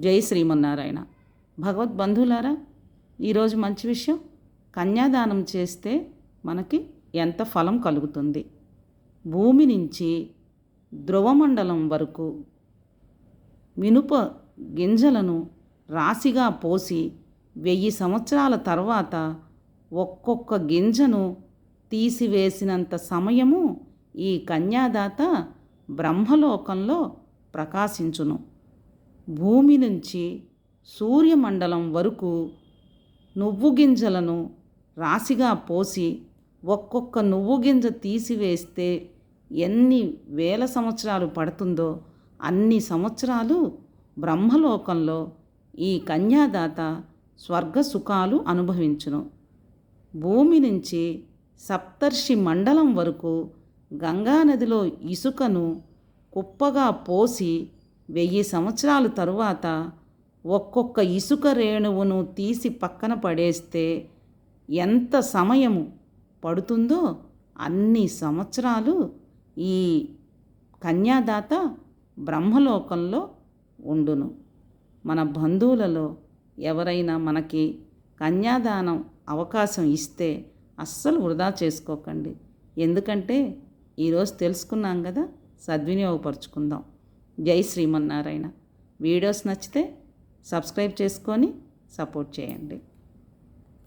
జై శ్రీమన్నారాయణ. భగవద్ బంధువులారా ఈరోజు మంచి విషయం కన్యాదానం చేస్తే మనకి ఎంత ఫలం కలుగుతుంది? భూమి నుంచి ధ్రువమండలం వరకు మినుప గింజలను రాశిగా పోసి వెయ్యి సంవత్సరాల తర్వాత ఒక్కొక్క గింజను తీసివేసినంత సమయము ఈ కన్యాదాత బ్రహ్మలోకంలో ప్రకాశించును. భూమి నుంచి సూర్యమండలం వరకు నువ్వు గింజలను రాశిగా పోసి ఒక్కొక్క నువ్వు గింజ తీసివేస్తే ఎన్ని వేల సంవత్సరాలు పడుతుందో అన్ని సంవత్సరాలు బ్రహ్మలోకంలో ఈ కన్యాదాత స్వర్గ సుఖాలు అనుభవించును. భూమి నుంచి సప్తర్షి మండలం వరకు గంగానదిలో ఇసుకను కుప్పగా పోసి వెయ్యి సంవత్సరాల తరువాత ఒక్కొక్క ఇసుక రేణువును తీసి పక్కన పడేస్తే ఎంత సమయము పడుతుందో అన్ని సంవత్సరాలు ఈ కన్యాదాత బ్రహ్మలోకంలో ఉండును. మన బంధువులలో ఎవరైనా మనకి కన్యాదానం అవకాశం ఇస్తే అస్సలు వృధా చేసుకోకండి. ఎందుకంటే ఈరోజు తెలుసుకున్నాం కదా సద్వినియోగపరుచుకుందాం. జై శ్రీమన్నారాయణ. వీడియోస్ నచ్చితే సబ్స్క్రైబ్ చేసుకొని సపోర్ట్ చేయండి.